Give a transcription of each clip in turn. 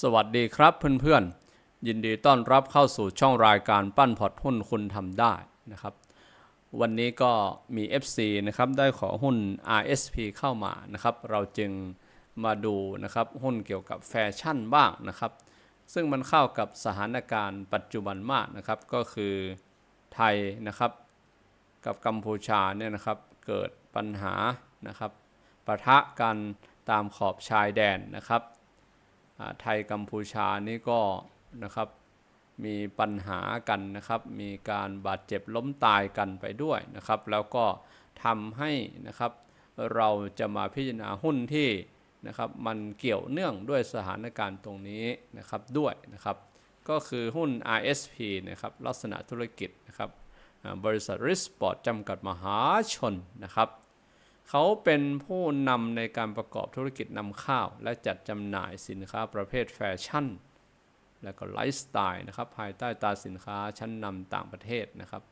สวัสดีครับเพื่อนๆ ยินดีต้อนรับเข้าสู่ช่องรายการปั้นพอร์ตหุ้นคุณทำได้นะครับ วันนี้ก็มี FC นะครับได้ขอหุ้น RSP เข้ามานะครับ เราจึงมาดูนะครับหุ้นเกี่ยวกับแฟชั่นบ้างนะครับ ซึ่งมันเข้ากับสถานการณ์ปัจจุบันมากนะครับ ก็คือไทยนะครับ กับกัมพูชาเนี่ยนะครับเกิดปัญหานะครับปะทะกันตามขอบชายแดนนะครับ ไทยกัมพูชานี่ก็นะครับมีปัญหากันนะครับ มีการบาดเจ็บล้มตายกันไปด้วยนะครับ แล้วก็ทำให้นะครับเราจะมาพิจารณาหุ้นที่นะครับมันเกี่ยวเนื่องด้วยสถานการณ์ตรงนี้นะครับด้วยนะครับ ก็คือหุ้น RSP นะครับลักษณะธุรกิจนะครับบริษัท r i s p o r t จำกัดมหาชนนะครับ เขาเป็นผู้นำในการประกอบธุรกิจนำข้าว และจัดจำหน่ายสินค้าประเภทแฟชั่น และก็ไลฟ์สไตล์นะครับภายใต้ตราสินค้าชั้นนำต่างประเทศนะครับ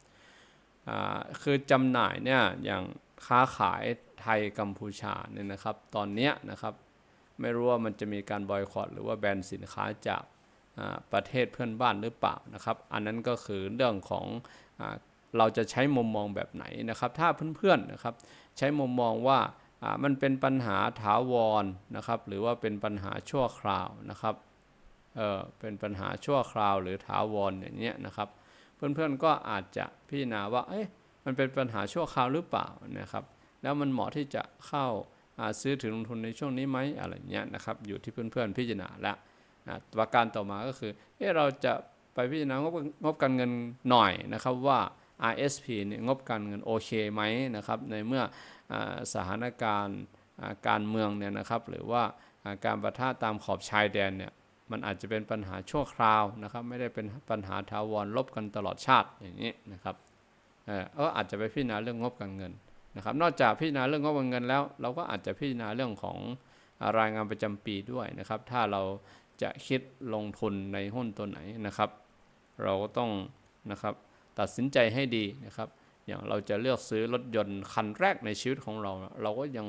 คือจำหน่ายเนี่ยอย่างค้าขายไทยกัมพูชาเนี่ยนะครับ ตอนเนี้ยนะครับไม่รู้ว่ามันจะมีการบอยคอรหรือว่าแบนสินค้าจากประเทศเพื่อนบ้านหรือเปล่านะครับ อันนั้นก็คือเรื่องของอเราจะใช้มุมมองแบบไหนนะครับ ถ้าเพื่อนๆนะครับ ใช้มุมมองว่ามันเป็นปัญหาถาวรนะครับ หรือว่าเป็นปัญหาชั่วคราวนะครับเออเป็นปัญหาชั่วคราวหรือถาวรอย่างเนี้ยนะครับ เพื่อนๆก็อาจจะพิจารณาว่าเอ๊ะมันเป็นปัญหาชั่วคราวหรือเปล่านะครับ แล้วมันเหมาะที่จะเข้าาซื้อถือลงทุนในช่วงนี้ไหมอะไรเงี้ยนะครับ อยู่ที่เพื่อนๆพิจารณาแล้วอ่าประการต่อมาก็คือเอ๊ะเราจะไปพิจารณางบงบการเงินหน่อยนะครับว่า RSP เนี่ยงบการเงินโอเคไหมนะครับในเมื่ออสถานการณ์การเมืองเนี่ยนะครับหรือว่าการประทะตามขอบชายแดนเนี่ยมันอาจจะเป็นปัญหาชั่วคราวนะครับไม่ได้เป็นปัญหาถาวรลบกันตลอดชาติอย่างนี้นะครับเออก็อาจจะไปพิจารณาเรื่องงบการเงินนะครับนอกจากพิจารณาเรื่องงบการเงินแล้ว เราก็อาจจะพิจารณาเรื่องของรายงานประจำปีด้วยนะครับ ถ้าเราจะคิดลงทุนในหุ้นตัวไหนนะครับ เราก็ต้องนะครับ ตัดสินใจให้ดีนะครับ อย่างเราจะเลือกซื้อรถยนต์คันแรกในชีวิตของเรา เราก็ยัง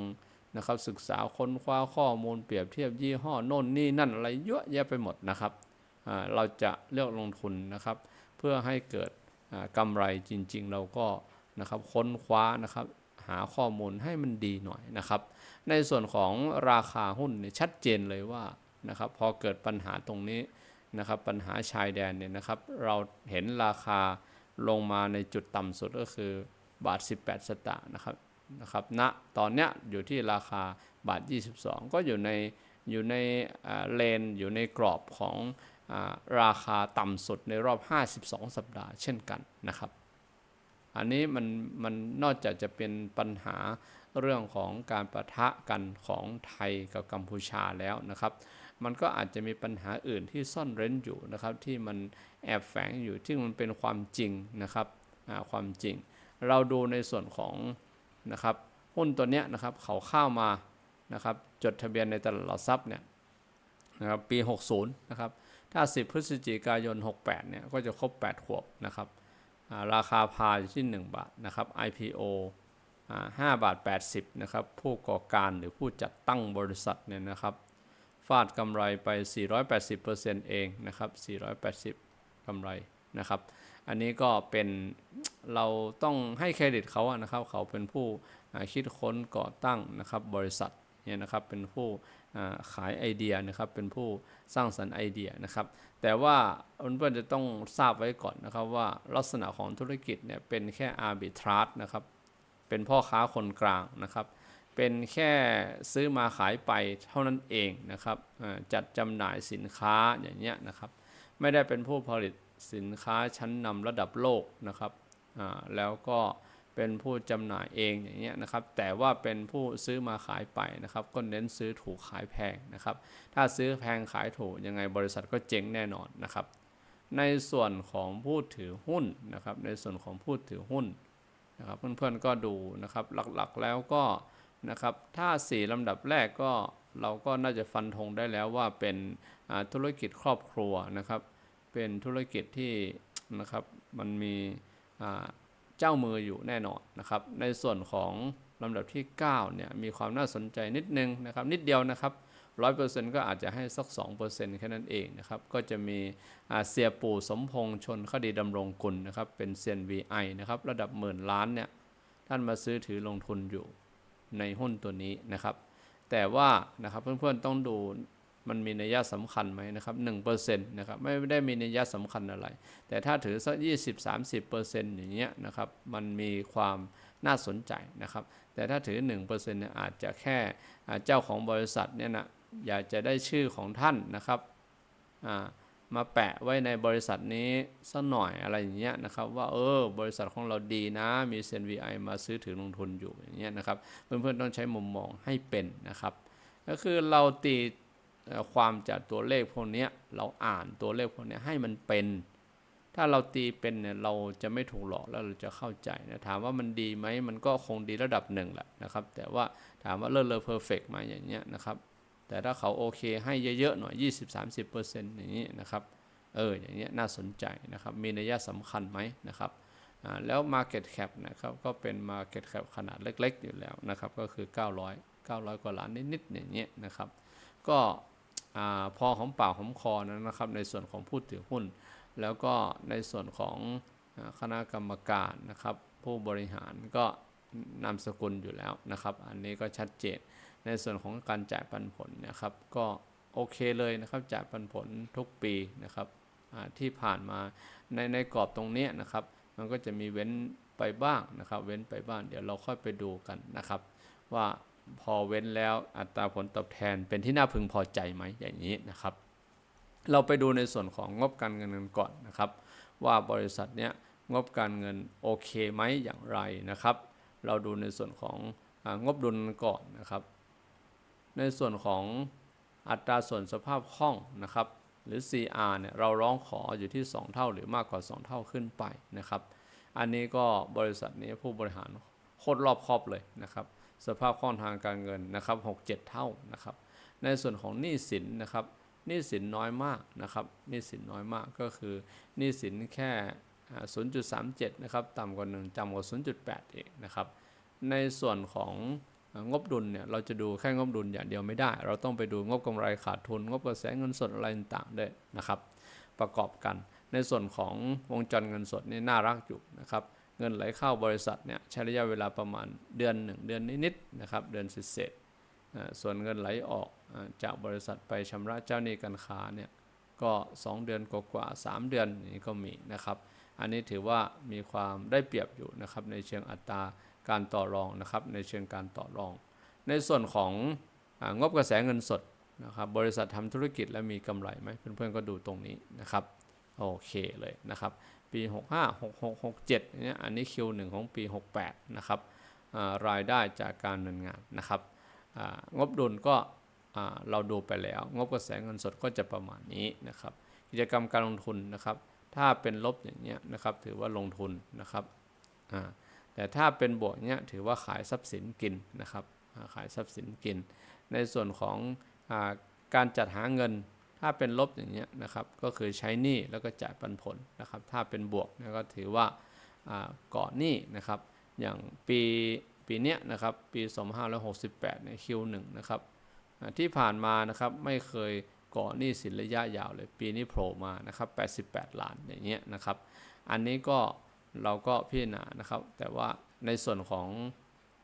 นะครับศึกษาค้นคว้าข้อมูลเปรียบเทียบยี่ห้อโน่นนี่นั่นอะไรเยอะแยะไปหมดนะครับเราจะเลือกลงทุนนะครับ เพื่อให้เกิดอ่ากำไรจริง ๆ เราก็นะครับค้นคว้านะครับหาข้อมูลให้มันดีหน่อยนะครับ ในส่วนของราคาหุ้นเนี่ยชัดเจนเลยว่านะครับพอเกิดปัญหาตรงนี้นะครับปัญหาชายแดนเนี่ยนะครับ เราเห็นราคา ลงมาในจุดต่ำสุดก็คือบาท 18 สตางค์นะครับนะครับณนะตอนเนี้ยอยู่ที่ราคาบาท 22 ก็อยู่ในอยู่ในเลนอยู่ในกรอบของอราคาต่ำสุดในรอบ 52 สัปดาห์เช่นกันนะครับ อันนี้มันมันนอกจากจะเป็นปัญหาเรื่องของการประทะกันของไทยกับกัมพูชาแล้วนะครับ มันก็อาจจะมีปัญหาอื่นที่ซ่อนเร้นอยู่นะครับ ที่มันแอบแฝงอยู่ที่มันเป็นความจริงนะครับความจริง เราดูในส่วนของนะครับหุ้นตัวเนี้ยนะครับเขาเข้ามานะครับจดทะเบียนในตลาดหลักทรัพย์เนี่ยนะครับปี 60นะครับถ้า 10 พฤศจิกายน 68เนี่ยก็จะครบ 8 ขวบนะครับราคาพาอยู่ที่ 1 บาทนะครับ IPO อ่า5บาท 80นะครับผู้ก่อการหรือผู้จัดตั้งบริษัทเนี่ยนะครับ ฟาดกำไรไป 480%เองนะครับ 480กำไรนะครับ อันนี้ก็เป็นเราต้องให้เครดิตเขาอะนะครับ เขาเป็นผู้คิดค้นก่อตั้งนะครับบริษัทเนี่ยนะครับเป็นผู้ขายไอเดียนะครับ เป็นผู้สร้างสรรค์ไอเดียนะครับ แต่ว่าเพื่อนๆจะต้องทราบไว้ก่อนนะครับว่าลักษณะของธุรกิจเนี่ยเป็นแค่ arbitrage นะครับ เป็นพ่อค้าคนกลางนะครับ เป็นแค่ซื้อมาขายไปเท่านั้นเองนะครับจัดจำหน่ายสินค้าอย่างเงี้ยนะครับ ไม่ได้เป็นผู้ผลิตสินค้าชั้นนำระดับโลกนะครับแล้วก็เป็นผู้จำหน่ายเองอย่างเงี้ยนะครับ แต่ว่าเป็นผู้ซื้อมาขายไปนะครับ ก็เน้นซื้อถูกขายแพงนะครับ ถ้าซื้อแพงขายถูกยังไงบริษัทก็เจ๊งแน่นอนนะครับ ในส่วนของผู้ถือหุ้นนะครับ ในส่วนของผู้ถือหุ้นนะครับ เพื่อนๆก็ดูนะครับหลักๆแล้วก็ นะครับถ้า 4 ลำดับแรกก็เราก็น่าจะฟันธงได้แล้วว่าเป็นธุรกิจครอบครัวนะครับ เป็นธุรกิจที่นะครับมันมีเจ้ามืออยู่แน่นอนนะครับ ในส่วนของลำดับที่9เนี่ยมีความน่าสนใจนิดนึงนะครับ นิดเดียวนะครับร้อยเปอร์เซ็นต์ก็อาจจะให้สักสองเปอร์เซ็นต์แค่นั้นเองนะครับ ก็จะมีเสียปู่สมพงษ์ชนคดีดำรงกุลนะครับ เป็นเซียน VI นะครับ ระดับหมื่นล้านเนี่ย ท่านมาซื้อถือลงทุนอยู่ ในหุ้นตัวนี้นะครับ แต่ว่านะครับเพื่อนๆต้องดูมันมีนัยสำคัญไหมนะครับ1%นะครับไม่ได้มีนัยสำคัญอะไร แต่ถ้าถือสัก20-30%อย่างเงี้ยนะครับมันมีความน่าสนใจนะครับ แต่ถ้าถือ1%เนี่ยอาจจะแค่เจ้าของบริษัทเนี่ยนะอยากจะได้ชื่อของท่านนะครับอ่า มาแปะไว้ในบริษัทนี้สักหน่อยอะไรอย่างเงี้ยนะครับ ว่าเออบริษัทของเราดีนะ มีเซ็น VI มาซื้อถือลงทุนอยู่อย่างเงี้ยนะครับ เพื่อนๆต้องใช้มุมมองให้เป็นนะครับ ก็คือเราตีความจากตัวเลขพวกนี้เราอ่านตัวเลขพวกนี้ให้มันเป็น ถ้าเราตีเป็นเนี่ยเราจะไม่ถูกหลอกแล้วเราจะเข้าใจนะถามว่ามันดีไหมมันก็คงดีระดับหนึ่งแหละนะครับ แต่ว่าถามว่าเลิศเลอเพอร์เฟกต์มาอย่างเงี้ยนะครับ แต่ถ้าเขาโอเคให้เยอะๆหน่อย 20-30%อย่างนี้นะครับเอออย่างเงี้ยน่าสนใจนะครับมีนัยสำคัญไหมนะครับแล้ว Market Cap นะครับก็เป็น Market Cap ขนาดเล็ก ๆ อยู่แล้วนะครับก็คือ 900 900 กว่าล้านนิดๆอย่างเงี้ยนะครับก็พอหอมปากหอมคอนะครับในส่วนของผู้ถือหุ้น แล้วก็ในส่วนของคณะกรรมการนะครับผู้บริหารก็นามสกุลอยู่แล้วนะครับ อันนี้ก็ชัดเจน ในส่วนของการจ่ายปันผลนะครับ ก็โอเคเลยนะครับจ่ายปันผลทุกปีนะครับที่ผ่านมาในในกรอบตรงนี้นะครับ มันก็จะมีเว้นไปบ้างนะครับ เว้นไปบ้าง เดี๋ยวเราค่อยไปดูกันนะครับ ว่าพอเว้นแล้วอัตราผลตอบแทนเป็นที่น่าพึงพอใจไหมอย่างนี้นะครับ เราไปดูในส่วนของงบการเงินกันก่อนนะครับ ว่าบริษัทเนี้ยงบการเงินโอเคไหมอย่างไรนะครับ เราดูในส่วนของงบดุลก่อนนะครับ ในส่วนของอัตราส่วนสภาพคล่องนะครับ หรือ CR เนี่ยเราร้องขออยู่ที่ 2 เท่าหรือมากกว่า 2 เท่าขึ้นไปนะครับ อันนี้ก็บริษัทนี้ผู้บริหารโคตรรอบครอบเลยนะครับ สภาพคล่องทางการเงินนะครับ6-7 เท่านะครับ ในส่วนของหนี้สินนะครับหนี้สินน้อยมากนะครับหนี้สินน้อยมากก็คือหนี้สินแค่อ่า0.37 นะครับ ต่ำกว่า 1 ต่ำกว่า 0.8 เองนะครับ ในส่วนของ งบดุลเนี่ยเราจะดูแค่งบดุลอย่างเดียวไม่ได้ เราต้องไปดูงบกำไรขาดทุน งบกระแสเงินสดอะไรต่างๆด้วยนะครับ ประกอบกัน ในส่วนของวงจรเงินสดนี่น่ารักอยู่นะครับเงินไหลเข้าบริษัทเนี่ยใช้ระยะเวลาประมาณเดือนหนึ่งเดือนนิดๆนะครับเดือนเศษๆอ่าส่วนเงินไหลออกจากบริษัทไปชำระเจ้าหนี้การค้าเนี่ยก็ 2 เดือนกว่าๆ3เดือนนี้ก็มีนะครับ อันนี้ถือว่ามีความได้เปรียบอยู่นะครับในเชิงอัตรา การต่อรองนะครับในเชิงการต่อรอง ในส่วนของอางบกระแสเงินสดนะครับบริษัททำธุรกิจแล้วมีกำไรไหมเพื่อนๆก็ดูตรงนี้นะครับโอเคเลยนะครับปี 65 66 67เนี่ยอันนี้ Q1 ของปี 68นะครับรายได้จากการดำเนินงานนะครับงบดุลก็เราดูไปแล้ว งบกระแสเงินสดก็จะประมาณนี้นะครับกิจกรรมการลงทุนนะครับ ถ้าเป็นลบอย่างเงี้ยนะครับถือว่าลงทุนนะครับ แต่ถ้าเป็นบวกเนี้ยถือว่าขายทรัพย์สินกินนะครับขายทรัพย์สินกิน ในส่วนของอการจัดหาเงิน ถ้าเป็นลบอย่างเงี้ยนะครับก็คือใช้หนี้แล้วก็จ่ายปันผลนะครับถ้าเป็นบวกนะก็ถือว่าก่อหนี้นะครับอย่างปีปีเนี้ยนะครับปี2568ใน Q1 นะครับที่ผ่านมานะครับไม่เคยก่อหนี้สินระยะยาวเลย ปีนี้โผล่มานะครับ88ล้านอย่างเงี้ยนะครับ อันนี้ก็ เราก็พิจารณานะครับ แต่ว่าในส่วนของ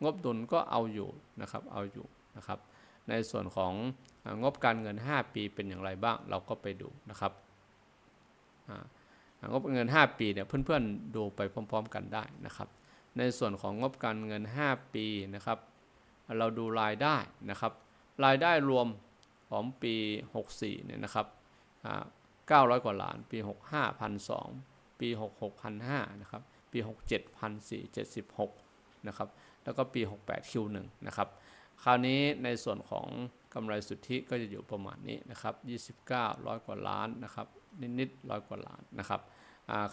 งบดุลก็เอาอยู่นะครับเอาอยู่นะครับ ในส่วนของงบการเงิน 5 ปีเป็นอย่างไรบ้าง เราก็ไปดูนะครับอ่างบเงิน 5 ปีเนี่ยเพื่อนๆดูไปพร้อม ๆ กันได้นะครับ ในส่วนของงบการเงิน 5 ปีนะครับ เราดูรายได้นะครับ รายได้รวมของปี 64เนี่ยนะครับอ่า900 กว่าล้าน ปี 65 1,200 ปี 66 1,500นะครับ ปี 67 1,476 นะครับ แล้วก็ปี 68 Q1 นะครับ คราวนี้ในส่วนของกำไรสุทธิก็จะอยู่ประมาณนี้นะครับ 29 ร้อยกว่าล้านนะครับ นิดๆร้อยกว่าล้านนะครับ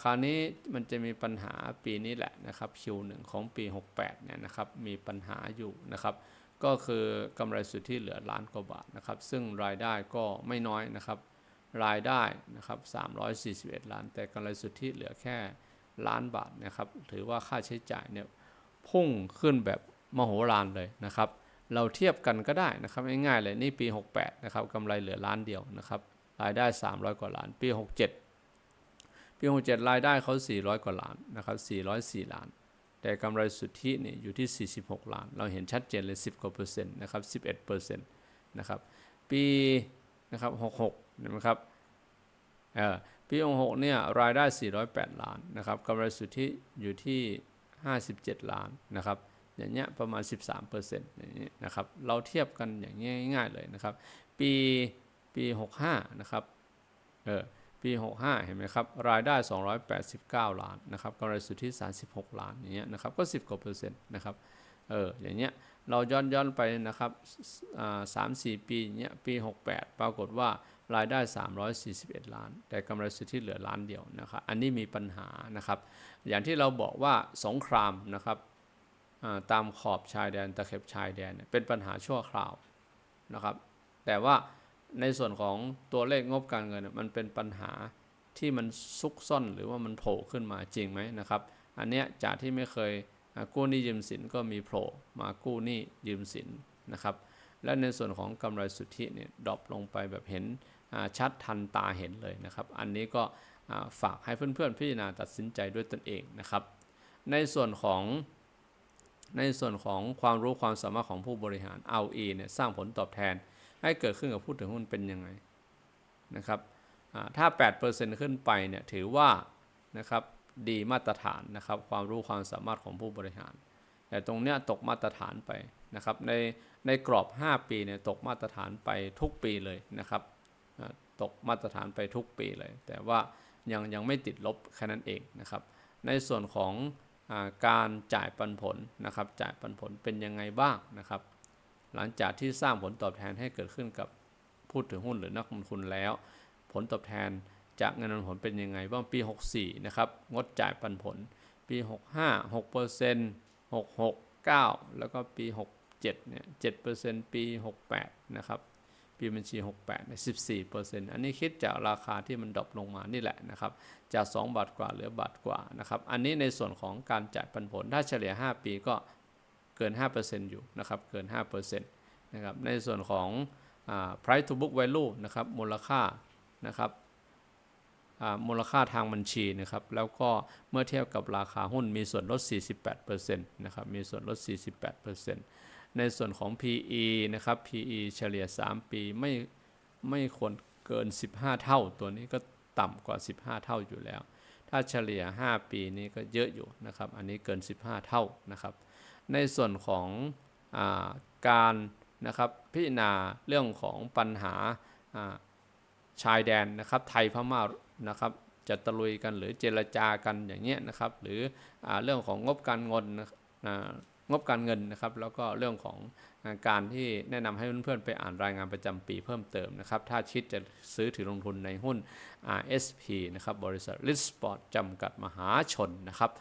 คราวนี้มันจะมีปัญหาปีนี้แหละนะครับ Q1 ของปี 68 เนี่ยนะครับ มีปัญหาอยู่นะครับ ก็คือกำไรสุทธิเหลือล้านกว่าบาทนะครับ ซึ่งรายได้ก็ไม่น้อยนะครับ รายได้นะครับ341 ล้าน แต่กำไรสุทธิเหลือแค่ล้านบาทนะครับ ถือว่าค่าใช้จ่ายเนี่ยพุ่งขึ้นแบบมโหฬารเลยนะครับ เราเทียบกันก็ได้นะครับง่ายๆเลยนี่ปี 68 นะครับกำไรเหลือล้านเดียวนะครับ รายได้ 300 กว่าล้าน ปี 67 ปี 67 รายได้เขา 400 กว่าล้านนะครับ404 ล้าน แต่กำไรสุทธิเนี่ยอยู่ที่ 46 ล้าน เราเห็นชัดเจนเลย 10 กว่าเปอร์เซ็นต์นะครับ 11เปอร์เซ็นต์นะครับ ปีนะครับ 66 เห็นไหมครับเออปี66เนี่ยรายได้ 408 ล้านนะครับกำไรสุทธิอยู่ที่ 57 ล้านนะครับอย่างเงี้ยประมาณ 13%อย่างนี้นะครับเราเทียบกันอย่างง่ายๆเลยนะครับ ปีปี 65 นะครับเออปี 65 เห็นไหมครับ รายได้ 289 ล้านนะครับกำไรสุทธิ 36 ล้านอย่างเงี้ยนะครับก็ 10 กว่าเปอร์เซ็นต์นะครับเอออย่างเงี้ยเราย้อนย้อนไปนะครับสามสี่ปีเนี้ยปี 68 ปรากฏว่า รายได้ 341 ล้าน แต่กำไรสุทธิเหลือล้านเดียวนะครับอันนี้มีปัญหานะครับ อย่างที่เราบอกว่าสงครามนะครับตามขอบชายแดนตะเข็บชายแดนเป็นปัญหาชั่วคราวนะครับ แต่ว่าในส่วนของตัวเลขงบการเงินมันเป็นปัญหาที่มันซุกซ่อนหรือว่ามันโผล่ขึ้นมาจริงไหมนะครับ อันเนี้ยจากที่ไม่เคยกู้หนี้ยืมสินก็มีโผล่มากู้หนี้ยืมสินนะครับ และในส่วนของกำไรสุทธิเนี่ยดรอปลงไปแบบเห็น ชัดทันตาเห็นเลยนะครับ อันนี้ก็ฝากให้เพื่อนๆพิจารณาตัดสินใจด้วยตนเองนะครับ ในส่วนของในส่วนของความรู้ความสามารถของผู้บริหาร ROE เนี่ยสร้างผลตอบแทน ให้เกิดขึ้นกับผู้ถือหุ้นเป็นยังไงนะครับถ้า 8%ขึ้นไปเนี่ยถือว่านะครับดีมาตรฐานนะครับความรู้ความสามารถของผู้บริหาร แต่ตรงเนี้ยตกมาตรฐานไปนะครับในในกรอบ 5 ปีเนี่ยตกมาตรฐานไปทุกปีเลยนะครับ ตกมาตรฐานไปทุกปีเลย แต่ว่ายังยังไม่ติดลบแค่นั้นเองนะครับ ในส่วนของอการจ่ายปันผลนะครับ จ่ายปันผลเป็นยังไงบ้างนะครับ หลังจากที่สร้างผลตอบแทนให้เกิดขึ้นกับผู้ถือหุ้นหรือนักลงทุนแล้ว ผลตอบแทนจากเงินปันผลเป็นยังไงบ้างปี 64 นะครับ งดจ่ายปันผล ปี 65 6% 66 9 แล้วก็ปี 67 เนี่ย 7%ปี 68 นะครับ ปีบัญชี68เนี่ย14%อันนี้คิดจากราคาที่มันดรอปลงมานี่แหละนะครับ จาก 2 บาทกว่าเหลือบาทกว่านะครับ อันนี้ในส่วนของการจ่ายปันผล ถ้าเฉลี่ย 5 ปีก็เกิน 5%อยู่นะครับ เกิน 5%นะครับ ในส่วนของ price to book value นะครับ มูลค่านะครับมูลค่าทางบัญชีนะครับ แล้วก็เมื่อเทียบกับราคาหุ้นมีส่วนลด 48%นะครับ มีส่วนลด 48% ในส่วนของ PE นะครับ PE เฉลี่ย 3 ปีไม่ไม่ควรเกิน 15 เท่า ตัวนี้ก็ต่ำกว่า 15 เท่าอยู่แล้ว ถ้าเฉลี่ย 5 ปีนี้ก็เยอะอยู่นะครับ อันนี้เกิน 15 เท่านะครับ ในส่วนของอการนะครับพิจารณาเรื่องของปัญหาชายแดนนะครับไทยพม่านะครับจะตะลุยกันหรือเจรจากันอย่างเงี้ยนะครับ หรืออเรื่องของงบการเงิน งบการเงินนะครับ แล้วก็เรื่องของการที่แนะนำให้เพื่อนๆไปอ่านรายงานประจำปีเพิ่มเติมนะครับ ถ้าชิดจะซื้อถือลงทุนในหุ้น RSP นะครับบริษัทลิสปอร์ตจำกัดมหาชนนะครับ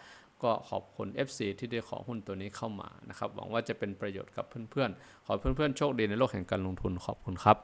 ก็ขอบคุณ FC ที่ได้ขอหุ้นตัวนี้เข้ามานะครับ หวังว่าจะเป็นประโยชน์กับเพื่อนๆ ขอเพื่อนๆ โชคดีในโลกแห่งการลงทุนขอบคุณครับ